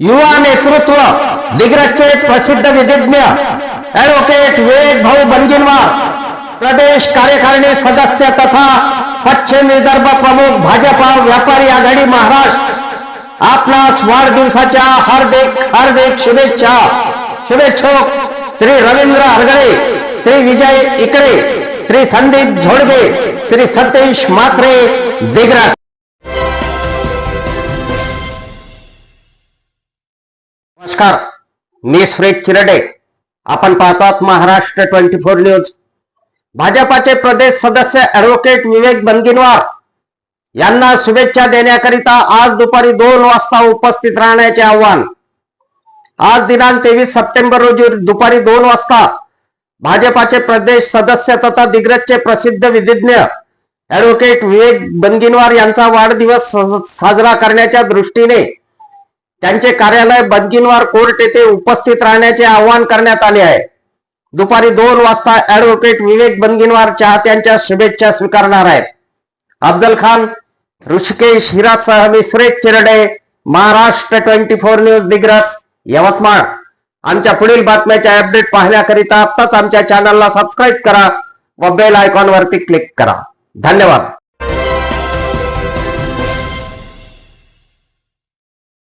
युवा नेतृत्व दिग्रचित प्रसिद्ध विधिज्ञ ऍडव्होकेट वेद भाऊ बनगिनवार प्रदेश कार्यकारिणी सदस्य तथा पश्चिम विदर्भ प्रमुख भाजपा व्यापारी आघाडी महाराष्ट्र. आपणास वाढदिवसाच्या हार्दिक हार्दिक शुभेच्छा. शुभेच्छुक श्री रवींद्र हरगळे श्री विजय इकडे श्री संदीप झोडगे श्री सतीश मात्रे दिग्रज. नमस्कार. मी सुरेश चिरडे. आपण पाहतात महाराष्ट्र ट्वेंटी फोर न्यूज. भाजपाचे प्रदेश सदस्य ऍडव्होकेट विवेक बनगिनवार यांना शुभेच्छा देण्याकरिता आज दुपारी दोन वाजता उपस्थित राहण्याचे आव्हान. आज दिनांक तेवीस सप्टेंबर रोजी दुपारी दोन वाजता भाजपाचे प्रदेश सदस्य तथा दिग्रजचे प्रसिद्ध विधिज्ञ ऍडव्होकेट विवेक बनगिनवार यांचा वाढदिवस साजरा करण्याच्या दृष्टीने त्यांचे कार्यालय बदगिनवार कोर्ट येथे उपस्थित राहण्याचे आवाहन करण्यात आले आहे. दुपारी दोन वाजता ऍडव्होकेट विवेक बनगिनवार चाहत्यांच्या शुभेच्छा स्वीकारणार आहेत. अफजल खान ऋषिकेश हिरासह मी Suresh Chirde Maharashtra twenty four news Digras Yavatmal. आमच्या पुढील बातम्याच्या अपडेट पाहण्याकरिता आत्ताच आमच्या चॅनलला सबस्क्राईब करा व बेल आयकॉन वरती क्लिक करा. धन्यवाद.